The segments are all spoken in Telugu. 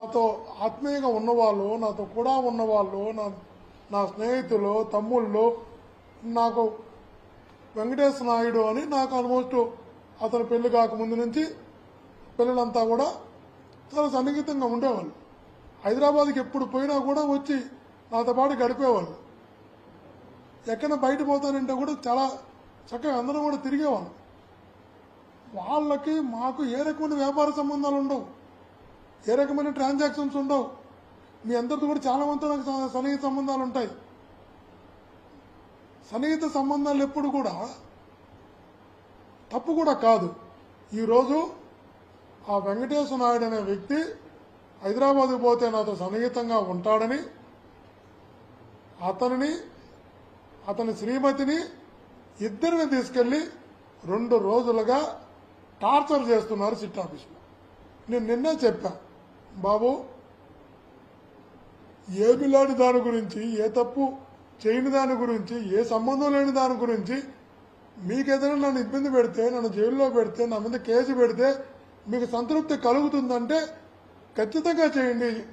నాతో ఆత్మీయంగా ఉన్నవాళ్ళు నాతో కూడా ఉన్నవాళ్ళు నా నా స్నేహితులు తమ్ముళ్ళు నాకు వెంకటేశ్వర నాయుడు అని నాకు ఆల్మోస్ట్ అతను పెళ్ళి కాకముందు నుంచి పిల్లలంతా కూడా చాలా సన్నిహితంగా ఉండేవాళ్ళు. హైదరాబాద్కి ఎప్పుడు పోయినా కూడా వచ్చి నాతో పాటు గడిపేవాళ్ళు. ఎక్కడ బయట పోతానంటే కూడా చాలా చక్కగా అందరం కూడా తిరిగేవాళ్ళు. వాళ్ళకి మాకు ఏ రకమైన వ్యాపార సంబంధాలు ఉండవు. ఏ రకమైన ట్రాన్సాక్షన్స్ ఉండవు. మీ అందరితో కూడా చాలా నాకు సన్నిహిత సంబంధాలు ఉంటాయి. సన్నిహిత సంబంధాలు ఎప్పుడు కూడా తప్పు కూడా కాదు. ఈరోజు ఆ వెంకటేశ్వర నాయుడు అనే వ్యక్తి హైదరాబాద్కు పోతే నాతో సన్నిహితంగా ఉంటాడని అతనిని అతని శ్రీమతిని ఇద్దరిని తీసుకెళ్ళి రెండు రోజులుగా టార్చర్ చేస్తున్నారు సిట్ ఆఫీస్లో. నేను నిన్నే చెప్పా బాబు ఏమి లేని దాని గురించి ఏ తప్పు చేయని దాని గురించి ఏ సంబంధం లేని దాని గురించి మీకు ఏదైనా నన్ను ఇబ్బంది పెడితే నన్ను జైల్లో పెడితే నా మీద కేసు పెడితే మీకు సంతృప్తి కలుగుతుందంటే ఖచ్చితంగా చేయండి.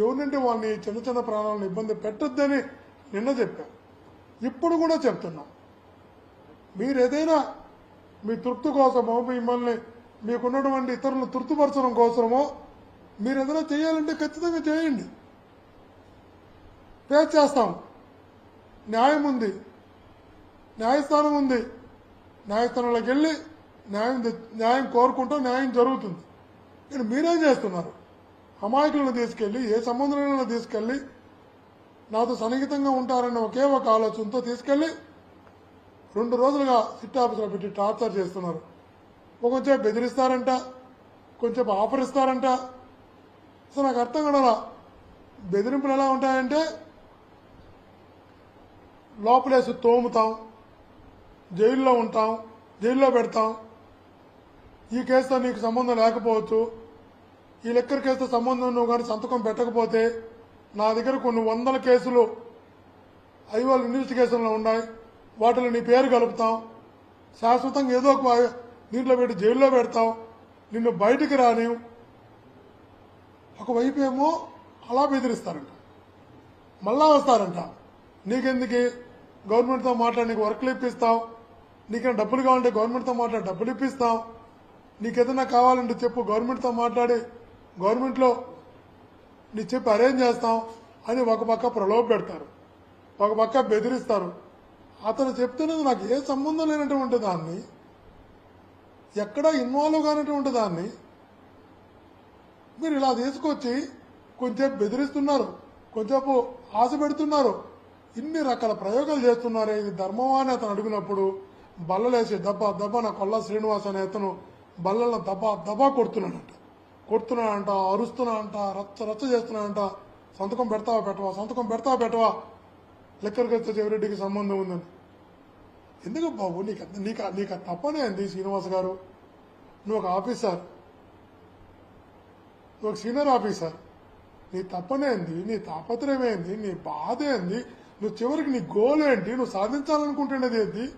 ఎవరినంటే వాళ్ళని చిన్న చిన్న ప్రాణాలను ఇబ్బంది పెట్టొద్దని నిన్న చెప్పాం. ఇప్పుడు కూడా చెప్తున్నాం. మీరు ఏదైనా మీ తృప్తి కోసమో మిమ్మల్ని మీకున్నటువంటి ఇతరులను తృప్తిపరచడం కోసమో మీరు ఏదైనా చేయాలంటే ఖచ్చితంగా చేయండి. పే చేస్తాం. న్యాయం ఉంది. న్యాయస్థానం ఉంది. న్యాయస్థానంలోకి వెళ్ళి న్యాయం న్యాయం కోరుకుంటూ న్యాయం జరుగుతుంది. కానీ మీరేం చేస్తున్నారు? అమాయకులను తీసుకెళ్ళి ఏ సంబంధులను తీసుకెళ్ళి నాతో సన్నిహితంగా ఉంటారన్న ఒకే ఒక ఆలోచనతో తీసుకెళ్ళి రెండు రోజులుగా సిట్ ఆఫీసులో పెట్టి టార్చర్ చేస్తున్నారు. ఒక కొంచెం బెదిరిస్తారంట కొంచెం ఆఫర్ ఇస్తారంట అసలు నాకు అర్థం కూడా బెదిరింపులు ఎలా ఉంటాయంటే లోపలేసి తోముతాం జైల్లో ఉంటాం జైల్లో పెడతాం. ఈ కేసుతో నీకు సంబంధం లేకపోవచ్చు ఈ లెక్కర్ కేసుతో సంబంధం నువ్వు కానీ సంతకం పెట్టకపోతే నా దగ్గర కొన్ని వందల కేసులు ఐవాల్ ఇన్వెస్టిగేషన్లో ఉన్నాయి. వాటిలో నీ పేరు కలుపుతాం. శాశ్వతంగా ఏదో ఒక దీంట్లో పెట్టి జైల్లో పెడతాం. నిన్ను బయటికి రాని ఒకవైపు ఏమో అలా బెదిరిస్తారంట. మళ్ళా వస్తారంట. నీకెందుకు? గవర్నమెంట్తో మాట్లాడి నీకు వర్క్లు ఇప్పిస్తాం. నీకేమైనా డబ్బులు కావాలంటే గవర్నమెంట్తో మాట్లాడి డబ్బులు ఇప్పిస్తాం. నీకు ఏదైనా కావాలంటే చెప్పు గవర్నమెంట్తో మాట్లాడి గవర్నమెంట్లో నీ చెప్పి అరేంజ్ చేస్తాం అని ఒక పక్క ప్రలోభ పెడతారు. ఒక పక్క బెదిరిస్తారు. అతను చెప్తున్నది నాకు ఏ సంబంధం లేనటువంటి దాన్ని ఎక్కడా ఇన్వాల్వ్ కానటువంటి దాన్ని మీరు ఇలా తీసుకొచ్చి కొంచెం బెదిరిస్తున్నారు కొంచెంసేపు ఆశ పెడుతున్నారు. ఇన్ని రకాల ప్రయోగాలు చేస్తున్నారే ఇది ధర్మమా అని అతను అడిగినప్పుడు బల్లలేసి దబ్బా దెబ్బ నా కొల్ల శ్రీనివాస్ అనే అతను బల్లలను దెబ్బ దెబ్బ కొడుతున్నాడంట. కొడుతున్నానంట అరుస్తున్నానంట రచ్చ రచ్చ చేస్తున్నానంట. సంతకం పెడతావా పెట్టవా? సంతకం పెడతావా పెట్టవా? లెక్కర్ కత్త చెవిరెడ్డికి సంబంధం ఉందని. ఎందుకు బాబు? నీకు నీకు నీకు తప్పనే అంది శ్రీనివాస్ గారు. నువ్వు ఒక ఆఫీసర్. నువ్వు ఒక సీనియర్ ఆఫీసర్. నీ తప్పనేంది నీ తాపత్రయమేంది నీ బాధ ఏంది నువ్వు చివరికి నీ గోల్ ఏంటి? నువ్వు సాధించాలనుకుంటున్నది ఏంటి?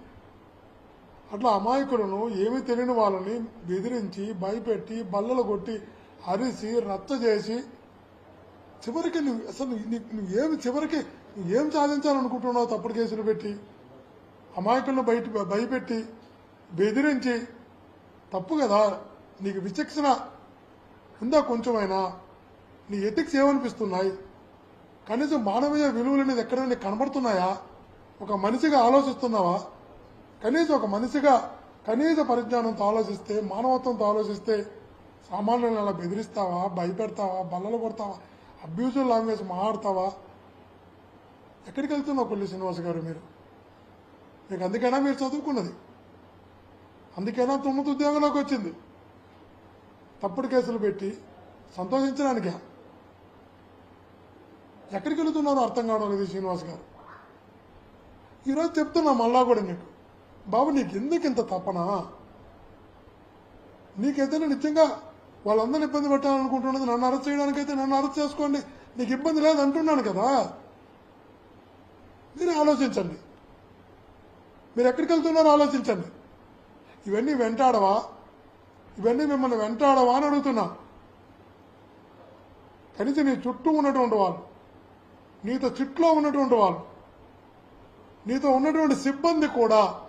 అట్లా అమాయకులను ఏమీ తెలియని వాళ్ళని బెదిరించి భయపెట్టి బల్లలు కొట్టి అరిసి రచ్చ చేసి చివరికి నువ్వు అసలు నువ్వు ఏమి చివరికి నువ్వు ఏం సాధించాలనుకుంటున్నావు తప్పుడు కేసులు పెట్టి అమాయకులను బయట భయపెట్టి బెదిరించి తప్పు కదా నీకు విచక్షణ ఉందా కొంచెమైనా? నీ ఎథిక్స్ ఏమనిపిస్తున్నాయి? కనీసం మానవీయ విలువలు అనేది ఎక్కడైనా కనబడుతున్నాయా? ఒక మనిషిగా ఆలోచిస్తున్నావా? కనీసం ఒక మనిషిగా కనీస పరిజ్ఞానంతో ఆలోచిస్తే మానవత్వంతో ఆలోచిస్తే సామాన్యులను అలా బెదిరిస్తావా? భయపెడతావా? బల్లలు కొడతావా? అబ్యూజివ్ లాంగ్వేజ్ మాట్లాడతావా? ఎక్కడికి వెళ్తున్నావు కొల్లి శ్రీనివాస్ గారు మీరు? మీకు అందుకైనా మీరు చదువుకున్నది. అందుకైనా తొమ్మిది ఉద్యోగంలోకి వచ్చింది. తప్పుడు కేసులు పెట్టి సంతోషించడానికే? ఎక్కడికి వెళుతున్నారో అర్థం కావడం లేదు శ్రీనివాస్ గారు. ఈరోజు చెప్తున్నా మళ్ళా కూడా నీకు. బాబు నీకు ఎందుకు ఇంత తపన? నీకైతే నిజంగా వాళ్ళందరిని ఇబ్బంది పెట్టాలనుకుంటున్నది నన్ను అరెస్ట్ చేయడానికైతే నన్ను అరెస్ట్ చేసుకోండి. నీకు ఇబ్బంది లేదు అంటున్నాను కదా. మీరు ఆలోచించండి. మీరు ఎక్కడికి వెళ్తున్నారో ఆలోచించండి. ఇవన్నీ వెంటాడవా? ఇవన్నీ మిమ్మల్ని వెంటాడవా అని అడుగుతున్నా. కనీసం నీ చుట్టూ ఉన్నటువంటి వాళ్ళు నీతో చిట్లో ఉన్నటువంటి వాళ్ళు నీతో ఉన్నటువంటి సిబ్బంది కూడా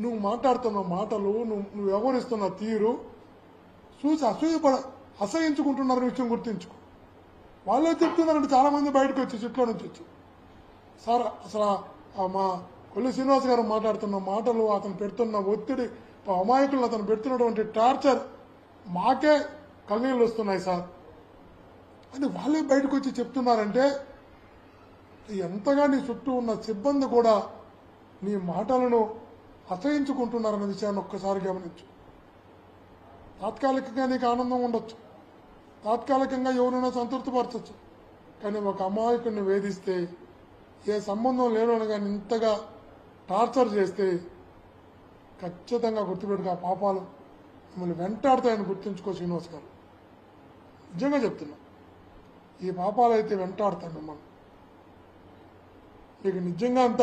నువ్వు మాట్లాడుతున్న మాటలు నువ్వు నువ్వు వ్యవహరిస్తున్న తీరు చూసి అసూయపడ అసహించుకుంటున్నారు విషయం గుర్తించుకో. వాళ్ళే చెప్తున్నారంటే చాలామంది బయటకు వచ్చి చెట్లో నుంచి వచ్చి. సార్ అసలు మా కొల్లి శ్రీనివాస్ గారు మాట్లాడుతున్న మాటలు అతను పెడుతున్న ఒత్తిడి అమాయకులు అతను పెడుతున్నటువంటి టార్చర్ మాకే కన్నీళ్ళు వస్తున్నాయి సార్. అని వాళ్ళే బయటకు వచ్చి చెప్తున్నారంటే ఎంతగా నీ చుట్టూ ఉన్న సిబ్బంది కూడా నీ మాటలను అసహించుకుంటున్నారన్న విషయాన్ని ఒక్కసారి గమనించు. తాత్కాలికంగా నీకు ఆనందం ఉండొచ్చు. తాత్కాలికంగా ఎవరైనా సంతృప్తిపరచచ్చు. కానీ ఒక అమాయకుడిని వేధిస్తే ఏ సంబంధం లేనోని కానీ ఇంతగా టార్చర్ చేస్తే ఖచ్చితంగా గుర్తుపెట్టుకు ఆ పాపాలు మిమ్మల్ని వెంటాడతాయని గుర్తుంచుకో శ్రీనివాస్ గారు. నిజంగా చెప్తున్నా ఈ పాపాలు అయితే వెంటాడతాయి మిమ్మల్ని. మీకు నిజంగా అంత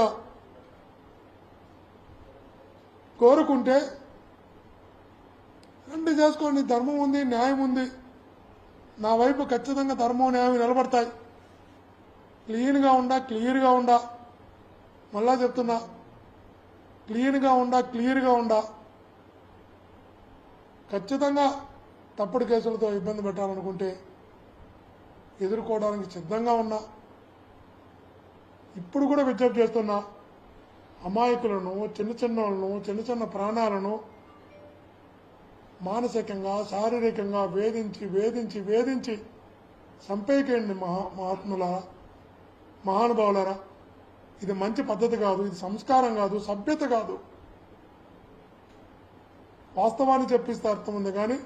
కోరుకుంటే రెండు చేసుకోండి ధర్మం ఉంది న్యాయం ఉంది. నా వైపు ఖచ్చితంగా ధర్మం న్యాయం నిలబడతాయి. క్లీన్గా ఉండా క్లియర్గా ఉండా. మళ్ళా చెప్తున్నా క్లీన్గా ఉండా క్లియర్గా ఉండా. ఖచ్చితంగా తప్పుడు కేసులతో ఇబ్బంది పెట్టాలనుకుంటే ఎదుర్కోవడానికి సిద్ధంగా ఉన్నా. ఇప్పుడు కూడా విజ్ఞప్తి చేస్తున్నా అమాయకులను చిన్న చిన్న వాళ్ళను చిన్న చిన్న ప్రాణాలను మానసికంగా శారీరకంగా వేధించి వేధించి వేధించి చంపేయకండి మహా మహాత్ముల మహానుభావులారా. ఇది మంచి పద్ధతి కాదు ఇది సంస్కారం కాదు సభ్యత కాదు. వాస్తవాన్ని చెప్పిస్తే అర్థం ఉంది కానీ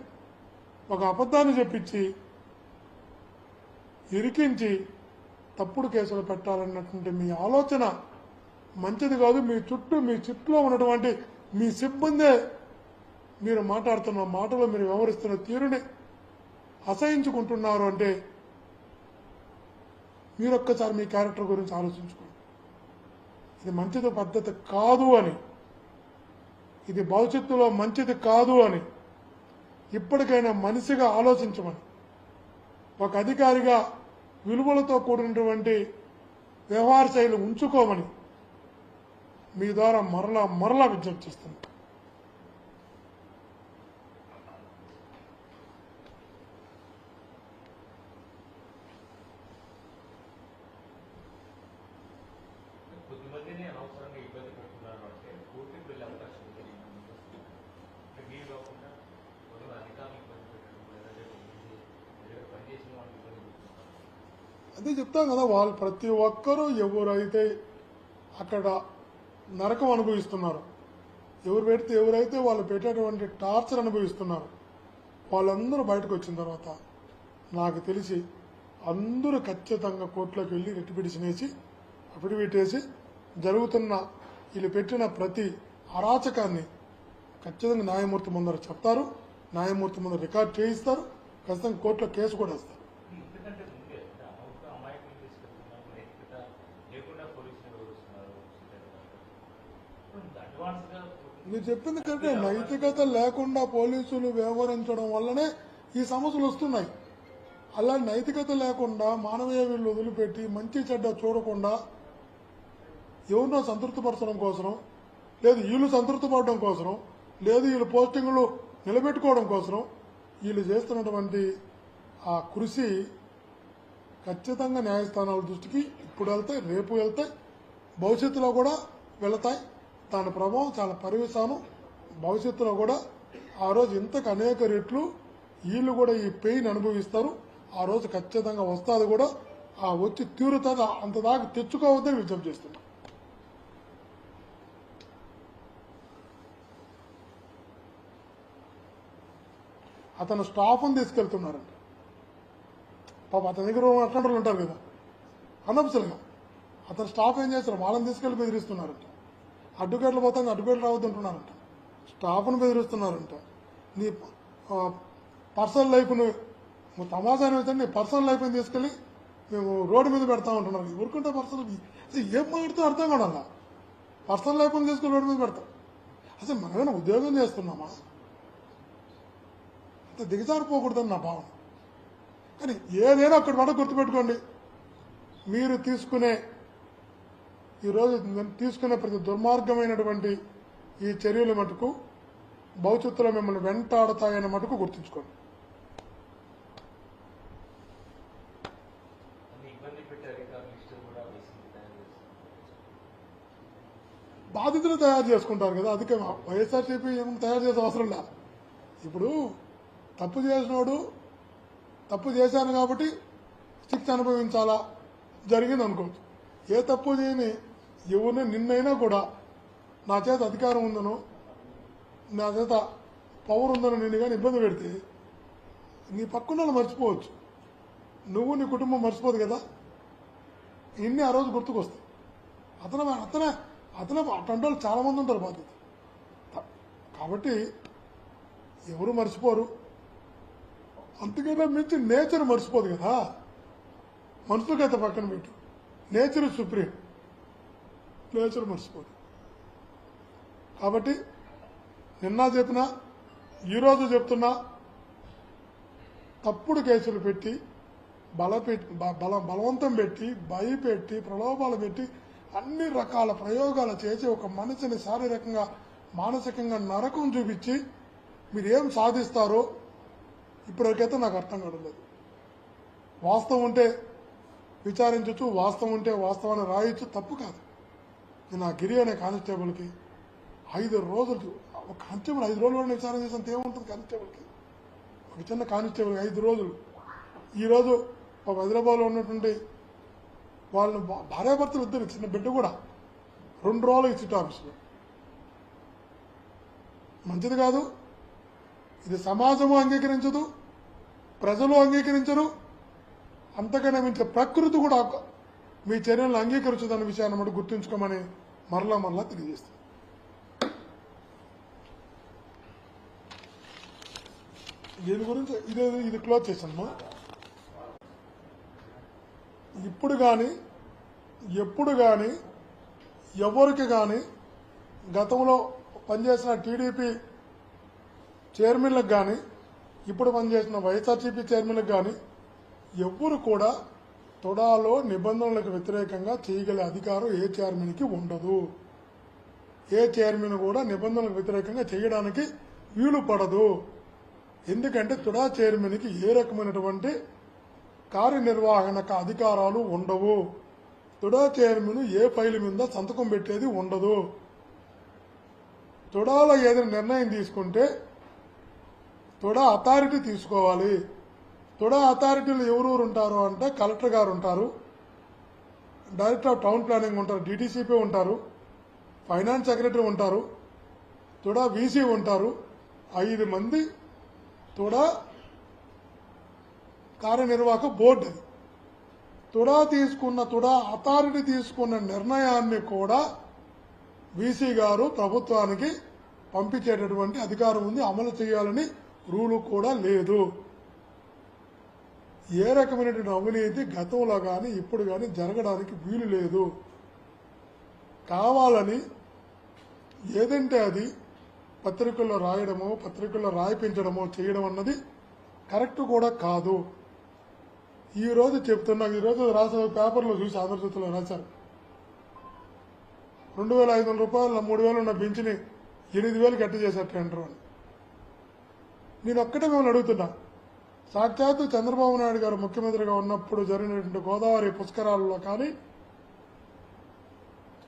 ఒక అబద్ధాన్ని చెప్పించి ఇరికించి తప్పుడు కేసులు పెట్టాలన్నటువంటి మీ ఆలోచన మంచిది కాదు మీ చుట్టూ మీ చుట్టూలో ఉన్నటువంటి మీ సిబ్బందే మీరు మాట్లాడుతున్న మాటలు మీరు వ్యవహరిస్తున్న తీరుని అసహించుకుంటున్నారు అంటే మీరొక్కసారి మీ క్యారెక్టర్ గురించి ఆలోచించుకోండి. ఇది మంచిది పద్ధతి కాదు అని. ఇది భవిష్యత్తులో మంచిది కాదు అని. ఇప్పటికైనా మనిషిగా ఆలోచించమని. ఒక అధికారిగా విలువలతో కూడినటువంటి వ్యవహార శైలి ఉంచుకోమని మీ ద్వారా మరలా మరలా విజ్ఞప్తి చేస్తున్నాను కొద్దిమందిని అనవసరంగా ఇబ్బంది పెడుతున్నారు అంటే కోర్టుకు వెళ్ళే అవకాశం ఉంది అంటే మీరు కాకుండా కొంత అధికారులు ఇబ్బంది పెట్టడం లేదంటే కొంతమంది దగ్గర పనిచేసిన వాళ్ళు ఇబ్బంది పెడుతున్నారు అదే చెప్తాం కదా వాళ్ళు ప్రతి ఒక్కరూ ఎవరైతే అక్కడ నరకం అనుభవిస్తున్నారు ఎవరు పెడితే ఎవరైతే వాళ్ళు పెట్టేటువంటి టార్చర్ అనుభవిస్తున్నారు వాళ్ళందరూ బయటకు వచ్చిన తర్వాత నాకు తెలిసి అందరూ ఖచ్చితంగా కోర్టులోకి వెళ్ళి రెట్టి పిటిషన్ వేసి అఫిడవిట్ వేసి జరుగుతున్న వీళ్ళు పెట్టిన ప్రతి అరాచకాన్ని ఖచ్చితంగా న్యాయమూర్తి ముందర చెప్తారు న్యాయమూర్తి ముందర రికార్డ్ చేయిస్తారు ఖచ్చితంగా కోర్టులో కేసు కూడా వేస్తారు ఎందుకంటే ముందే అంటే అమాయక అమాయకులు తీసుకెళ్తున్నారు నైతికత లేకుండా పోలీసులు వ్యవహరిస్తున్నారు అడ్వాన్స్గా మీరు చెప్పింది కంటే నైతికత లేకుండా పోలీసులు వ్యవహరించడం వల్లనే ఈ సమస్యలు వస్తున్నాయి. అలా నైతికత లేకుండా మానవీయ వీళ్ళు వదిలిపెట్టి మంచి చెడ్డ చూడకుండా ఎవరినో సంతృప్తిపరచడం కోసం లేదు వీళ్ళు సంతృప్తిపడడం కోసం లేదు వీళ్ళు పోస్టింగ్లు నిలబెట్టుకోవడం కోసం వీళ్ళు చేస్తున్నటువంటి ఆ కృషి ఖచ్చితంగా న్యాయస్థానాల దృష్టికి ఇప్పుడు వెళ్తాయి రేపు వెళ్తాయి భవిష్యత్తులో కూడా వెళతాయి. దాని ప్రభావం చాలా పరివేశాను భవిష్యత్తులో కూడా ఆ రోజు ఇంతకు అనేక రెట్లు వీళ్ళు కూడా ఈ పెయిన్ అనుభవిస్తారు. ఆ రోజు ఖచ్చితంగా వస్తుంది కూడా. ఆ వచ్చి తీవ్రత అంత దాకా తెచ్చుకోవద్దని విజ్ఞప్తి చేస్తున్నా. అతను స్టాఫ్ని తీసుకెళ్తున్నారండి పాప అతని దగ్గర అటెండర్లు ఉంటారు కదా. అనఫ్సలుగా అతను స్టాఫ్ ఏం చేస్తారు? వాళ్ళని తీసుకెళ్ళి బెదిరిస్తున్నారంట. అడ్వకేట్లు పోతుంది అడ్వకేట్లు రావద్దు అంటున్నారంట. స్టాఫ్ను బెదిరిస్తున్నారంట. నీ పర్సనల్ లైఫ్ను నువ్వు తమాషా అయితే నీ పర్సనల్ లైఫ్ని తీసుకెళ్ళి మేము రోడ్డు మీద పెడతా ఉంటున్నారు ఊరుకుంటే పర్సనల్ అసలు ఏం మాట్లాడితే అర్థం కావాలా పర్సనల్ లైఫ్ని తీసుకెళ్ళి రోడ్డు మీద పెడతాం. అసలు మనమేమైనా ఉద్యోగం చేస్తున్నామా? అంత దిగజారిపోకూడదని నా భావన. కానీ ఏదైనా అక్కడ మాట గుర్తుపెట్టుకోండి. మీరు తీసుకునే ఈరోజు నేను తీసుకునే ప్రతి దుర్మార్గమైనటువంటి ఈ చర్యల మటుకు భవిష్యత్తులో మిమ్మల్ని వెంటాడతాయన్న మటుకు గుర్తుంచుకోండి. బాధితులు తయారు చేసుకుంటారు కదా అందుకే వైఎస్ఆర్సీపీ ఏం తయారు చేసే అవసరం లేదు. ఇప్పుడు తప్పు చేసినోడు తప్పు చేశాను కాబట్టి శిక్ష అనుభవించాలా? జరిగింది అనుకోవచ్చు ఏ తప్పు చేయని ఎవరిని నిన్నైనా కూడా నా చేత అధికారం ఉందనో నా చేత పవర్ ఉందనో నిన్ను కానీ ఇబ్బంది పెడితే నీ పక్కన వాళ్ళు మర్చిపోవచ్చు. నువ్వు నీ కుటుంబం మర్చిపోదు కదా. ఇన్ని ఆ రోజు గుర్తుకొస్తాయి. అతను అతనే అతనే అటువంటి వాళ్ళు చాలా మంది ఉంటారు బాధ్యత కాబట్టి ఎవరు మర్చిపోరు. అంతకన్నా మించి నేచర్ మర్చిపోదు కదా. మనుషులకైతే పక్కన పెట్టు. Nature supreme. నేచర్ మర్చిపోదు. కాబట్టి నిన్న చెప్పినా ఈరోజు చెప్తున్నా తప్పుడు కేసులు పెట్టి బలపెట్టి బల బలవంతం పెట్టి భయపెట్టి ప్రలోభాలు పెట్టి అన్ని రకాల ప్రయోగాలు చేసి ఒక మనిషిని శారీరకంగా మానసికంగా నరకం చూపించి మీరు ఏం సాధిస్తారో ఇప్పటివరకైతే నాకు అర్థం కావట్లేదు వాస్తవం ఉంటే విచారించవచ్చు వాస్తవం ఉంటే వాస్తవాన్ని రాయొచ్చు తప్పు కాదు. నేను ఆ గిరి అనే కానిస్టేబుల్కి ఐదు రోజులు ఒక కానిస్టేబుల్ ఐదు రోజులు కూడా విచారణ చేసినంత ఏముంటుంది కానిస్టేబుల్కి. ఒక చిన్న కానిస్టేబుల్ ఐదు రోజులు. ఈరోజు ఒక హైదరాబాద్లో ఉన్నటువంటి వాళ్ళని భార్యాభర్తలు ఇద్దరు చిన్న బిడ్డ కూడా రెండు రోజులు ఇచ్చి ఆఫీసులో మంచిది కాదు. ఇది సమాజము అంగీకరించదు. ప్రజలు అంగీకరించరు. అంతకన్నా ఇంట్లో ప్రకృతి కూడా మీ చర్యలను అంగీకరించదన్న విషయాన్ని మనం గుర్తుంచుకోమని మరలా మరలా తెలియజేస్తుంది దీని గురించి ఇదే ఇది క్లోజ్ చేశాను ఇప్పుడు కానీ ఎప్పుడు కానీ ఎవరికి కానీ గతంలో పనిచేసిన టీడీపీ చైర్మన్లకు కానీ ఇప్పుడు పనిచేసిన వైఎస్ఆర్సీపీ చైర్మన్లకు కానీ ఎవ్వరు కూడా తొడాలో నిబంధనలకు వ్యతిరేకంగా చేయగల అధికారం ఏ చైర్మన్కి ఉండదు. ఏ చైర్మన్ కూడా నిబంధనలకు వ్యతిరేకంగా చేయడానికి వీలు పడదు. ఎందుకంటే తుడా చైర్మన్కి ఏ రకమైనటువంటి కార్యనిర్వహణకు అధికారాలు ఉండవు. తుడా చైర్మన్ ఏ ఫైల్ మీద సంతకం పెట్టేది ఉండదు. తుడాలో ఏదైనా నిర్ణయం తీసుకుంటే తుడా అథారిటీ తీసుకోవాలి. తుడా అథారిటీలు ఎవరెవరు ఉంటారు అంటే కలెక్టర్ గారు ఉంటారు డైరెక్టర్ ఆఫ్ టౌన్ ప్లానింగ్ ఉంటారు డీటీసీపీ ఉంటారు ఫైనాన్స్ సెక్రటరీ ఉంటారు తుడా వీసీ ఉంటారు ఐదు మంది తుడా కార్యనిర్వాహక బోర్డు అది. తుడా తీసుకున్న తుడా అథారిటీ తీసుకున్న నిర్ణయాన్ని కూడా వీసీ గారు ప్రభుత్వానికి పంపించేటటువంటి అధికారం ఉంది అమలు చేయాలని రూలు కూడా లేదు. ఏ రకమైనటువంటి అవినీతి గతంలో కానీ ఇప్పుడు కానీ జరగడానికి వీలు లేదు. కావాలని ఏదంటే అది పత్రికల్లో రాయడమో పత్రికల్లో రాయిపించడమో చేయడం అన్నది కరెక్ట్ కూడా కాదు. ఈ రోజు చెప్తున్నా ఈ రోజు రాసిన పేపర్లో చూసి ఆంధ్రజ్యోతిలో రాశారు. రెండు వేల ఐదు వందల రూపాయలు మూడు వేలు ఉన్న బెంచ్ని ఎనిమిది వేలు గట్టి చేశారు టెండర్ అని నేను ఒక్కటే మిమ్మల్ని అడుగుతున్నా సాక్షాత్తు చంద్రబాబు నాయుడు గారు ముఖ్యమంత్రిగా ఉన్నప్పుడు జరిగినటువంటి గోదావరి పుష్కరాలలో కానీ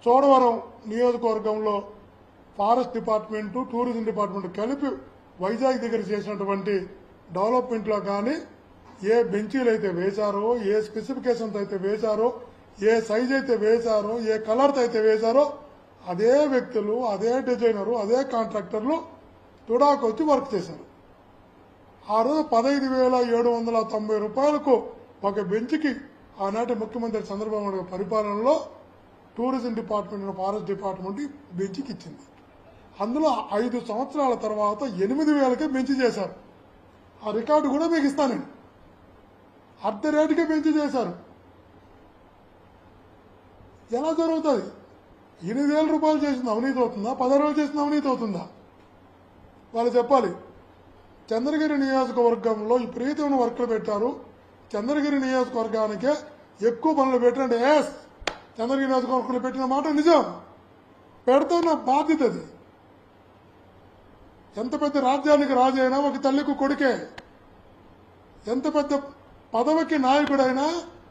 చోడవరం నియోజకవర్గంలో ఫారెస్ట్ డిపార్ట్మెంటు టూరిజం డిపార్ట్మెంట్ కలిపి వైజాగ్ దగ్గర చేసినటువంటి డెవలప్మెంట్లో కానీ ఏ బెంచీలు అయితే వేశారో ఏ స్పెసిఫికేషన్స్ అయితే వేశారో ఏ సైజ్ అయితే వేశారో ఏ కలర్తో అయితే వేశారో అదే వ్యక్తులు అదే డిజైనరు అదే కాంట్రాక్టర్లు తుడాకు వచ్చి వర్క్ చేశారు. ఆ రోజు పదహైదు వేల ఏడు వందల తొంభై రూపాయలకు ఒక బెంచ్కి ఆనాటి ముఖ్యమంత్రి చంద్రబాబు నాయుడు పరిపాలనలో టూరిజం డిపార్ట్మెంట్ ఫారెస్ట్ డిపార్ట్మెంట్ బెంచ్కి ఇచ్చింది. అందులో ఐదు సంవత్సరాల తర్వాత ఎనిమిది వేలకే బెంచ్ చేశారు. ఆ రికార్డు కూడా మీకు ఇస్తాను నేను. అర్ధ రేటుకే పెంచి చేశారు. ఎలా జరుగుతుంది? ఎనిమిది వేల రూపాయలు చేసిన అవినీతి అవుతుందా? పదహారు వేలు చేసిన అవినీతి అవుతుందా? వాళ్ళు చెప్పాలి. చంద్రగిరి నియోజకవర్గంలో విపరీతమైన వర్కులు పెట్టారు. చంద్రగిరి నియోజకవర్గానికే ఎక్కువ పనులు పెట్టండి ఎస్ చంద్రగిరి నియోజకవర్గంలో పెట్టిన మాట నిజం. పెడుతున్న బాధ్యత అది. ఎంత పెద్ద రాజ్యానికి రాజు అయినా ఒక తల్లికి కొడుకే. ఎంత పెద్ద పదవికి నాయకుడైనా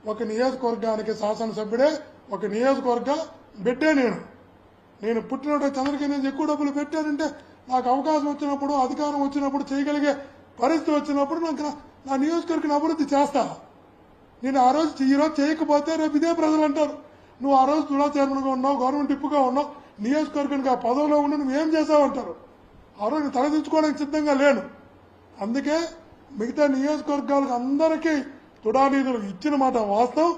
ఒక నియోజకవర్గానికి శాసనసభ్యుడే ఒక నియోజకవర్గ బిడ్డే నేను. నేను పుట్టినప్పుడు చంద్రగిరి నుంచి ఎక్కువ డబ్బులు పెట్టానంటే నాకు అవకాశం వచ్చినప్పుడు అధికారం వచ్చినప్పుడు చేయగలిగే పరిస్థితి వచ్చినప్పుడు నాకు నా- నియోజకవర్గం అభివృద్ధి చేస్తా. నేను ఆ రోజు ఈ రోజు చేయకపోతే రేపు ఇదే ప్రజలు అంటారు. నువ్వు ఆ రోజు తుడా చైర్మన్గా ఉన్నావు గవర్నమెంట్ టిప్పుగా ఉన్నావు నియోజకవర్గానికి ఆ పదవిలో ఉండి నువ్వు ఏం చేసావంటారు ఆ రోజు తలదించుకోవడానికి సిద్ధంగా లేను. అందుకే మిగతా నియోజకవర్గాలకు అందరికీ తుడా నిధులు ఇచ్చిన మాట వాస్తవం.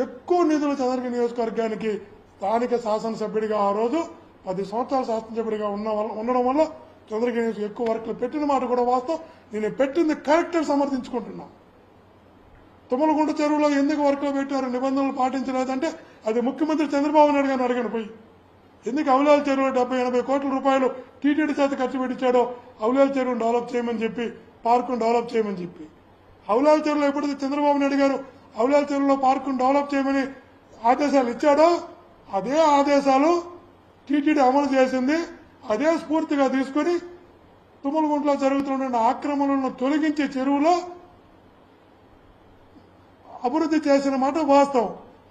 ఎక్కువ నిధులు చదరిక నియోజకవర్గానికి స్థానిక శాసనసభ్యుడిగా ఆ రోజు పది సంవత్సరాలు శాసనసభ్యుడిగా ఉన్న వల్ల ఉండడం వల్ల చంద్రగిరి ఎక్కువ వర్క్లు పెట్టిన మాట కూడా వాస్తవం. నేను పెట్టింది కరెక్ట్ సమర్థించుకుంటున్నా. తుమ్మలగుంట చెరువులో ఎందుకు వర్క్లు పెట్టారు? నిబంధనలు పాటించలేదంటే అది ముఖ్యమంత్రి చంద్రబాబు నాయుడు గారిని అడగను పోయి. ఎందుకు అవలాల చెరువు డెబ్బై ఎనభై కోట్ల రూపాయలు టీటీడీ చేత ఖర్చు పెట్టించాడో అవలాల చెరువును డెవలప్ చేయమని చెప్పి పార్కును డెవలప్ చేయమని చెప్పి. అవలాల చెరువులో ఎప్పుడైతే చంద్రబాబు నాయుడు గారు అవలాల చెరువులో పార్కును డెవలప్ చేయమని ఆదేశాలు ఇచ్చాడో అదే ఆదేశాలు టీటీడీ అమలు చేసింది అదే స్ఫూర్తిగా తీసుకొని తుమ్మలగుంటలో జరుగుతున్న ఆక్రమణలను తొలగించే చెరువులో అభివృద్ధి చేసిన మాట వాస్తవం.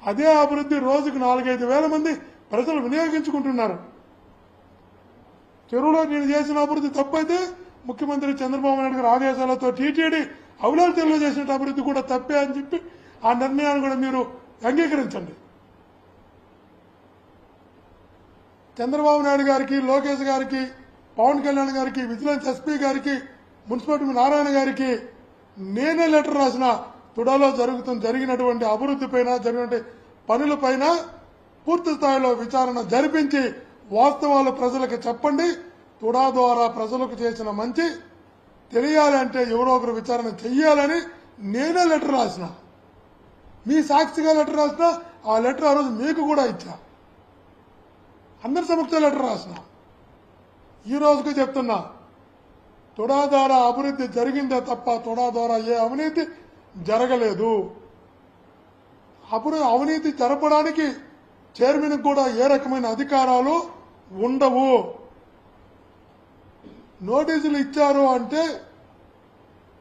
అదే అభివృద్ధి రోజుకు నాలుగైదు వేల మంది ప్రజలు వినియోగించుకుంటున్నారు. చెరువులో నేను చేసిన అభివృద్ధి తప్పైతే ముఖ్యమంత్రి చంద్రబాబు నాయుడు గారి ఆదేశాలతో టీటీడీ అవలాల తెలియజేసిన అభివృద్ధి కూడా తప్పే అని చెప్పి ఆ నిర్ణయాన్ని కూడా మీరు అంగీకరించండి. చంద్రబాబు నాయుడు గారికి లోకేష్ గారికి పవన్ కళ్యాణ్ గారికి విజిలెన్స్ ఎస్పీ గారికి మున్సిపాలిటీ నారాయణ గారికి నేనే లెటర్ రాసిన. తుడాలో జరుగుతున్న జరిగినటువంటి అభివృద్ధి పైన జరిగినటువంటి పనులపైన పూర్తి స్థాయిలో విచారణ జరిపించి వాస్తవాలు ప్రజలకు చెప్పండి. తుడా ద్వారా ప్రజలకు చేసిన మంచి తెలియాలి అంటే ఎవరో ఒకరు విచారణ చెయ్యాలని నేనే లెటర్ రాసిన. మీ సాక్షిగా లెటర్ రాసిన ఆ లెటర్ ఆ రోజు మీకు కూడా ఇచ్చా. అందరి సమక్ష లెటర్ రాసిన. ఈ రోజుకు చెప్తున్నా తుడా ద్వారా అభివృద్ధి జరిగిందే తప్ప తుడా ద్వారా ఏ అవినీతి జరగలేదు. అభివృద్ధి అవినీతి జరపడానికి చైర్మన్ కూడా ఏ రకమైన అధికారాలు ఉండవు. నోటీసులు ఇచ్చారు అంటే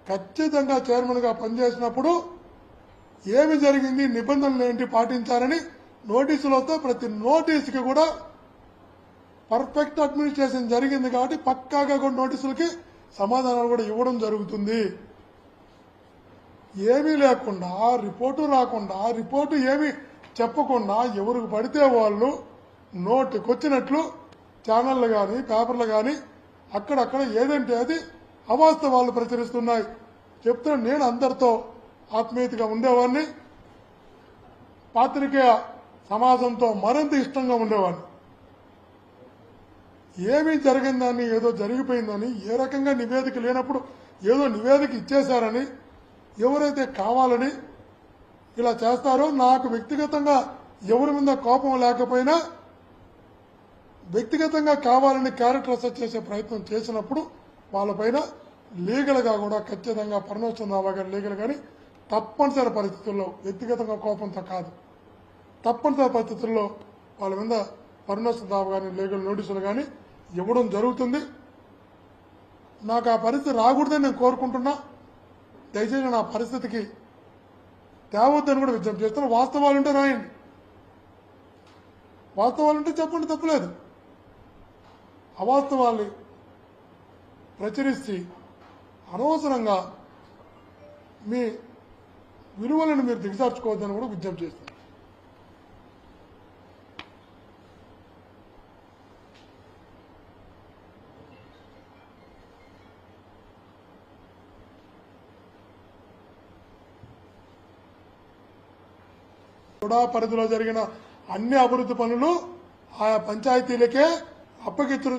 ఖచ్చితంగా చైర్మన్గా పనిచేసినప్పుడు ఏమి జరిగింది నిబంధనలు ఏంటి పాటించాలని నోటీసులతో ప్రతి నోటీసుకి కూడా పర్ఫెక్ట్ అడ్మినిస్ట్రేషన్ జరిగింది కాబట్టి పక్కాగా కూడా నోటీసులకి సమాధానాలు కూడా ఇవ్వడం జరుగుతుంది. ఏమీ లేకుండా రిపోర్టు రాకుండా రిపోర్టు ఏమి చెప్పకుండా ఎవరికి పడితే వాళ్ళు నోటికొచ్చినట్లు ఛానళ్ళు కానీ పేపర్లు కానీ అక్కడక్కడ ఏదంటే అది అవాస్తవాలు ప్రచురిస్తున్నాయి. చెప్తున్న నేను అందరితో ఆత్మీయతగా ఉండేవాడిని. పాత్రికేయ సమాజంతో మరింత ఇష్టంగా ఉండేవాడిని. ఏమీ జరిగిందని ఏదో జరిగిపోయిందని ఏ రకంగా నివేదిక లేనప్పుడు ఏదో నివేదిక ఇచ్చేశారని ఎవరైతే కావాలని ఇలా చేస్తారో నాకు వ్యక్తిగతంగా ఎవరి మీద కోపం లేకపోయినా వ్యక్తిగతంగా కావాలని క్యారెక్టర్ అసెస్ చేసే ప్రయత్నం చేసినప్పుడు వాళ్ళపైన లీగల్గా కూడా ఖచ్చితంగా పరమేశ్వరరావు గారు లీగల్ కానీ తప్పనిసరి పరిస్థితుల్లో వ్యక్తిగతంగా కోపంతో కాదు. తప్పనిసరి పరిస్థితుల్లో వాళ్ళ మీద పరమేశ్వరరావు గారిని లీగల్ నోటీసులు కానీ ఇవ్వడం జరుగుతుంది. నాకు ఆ పరిస్థితి రాకూడదని నేను కోరుకుంటున్నా. దయచేసి నా పరిస్థితికి తేవద్దని కూడా విజ్ఞప్తి చేస్తాను వాస్తవాలుంటే రాయండి. వాస్తవాలుంటే చెప్పండి తప్పలేదు. అవాస్తవాల్ని ప్రచురిస్తే అనవసరంగా మీ విలువలను మీరు దిగజార్చుకోవద్దని కూడా విజ్ఞప్తి చేస్తాను కూడా పరిధిలో జరిగిన అన్ని అభివృద్ధి పనులు ఆయా పంచాయతీలకే అప్పగించడం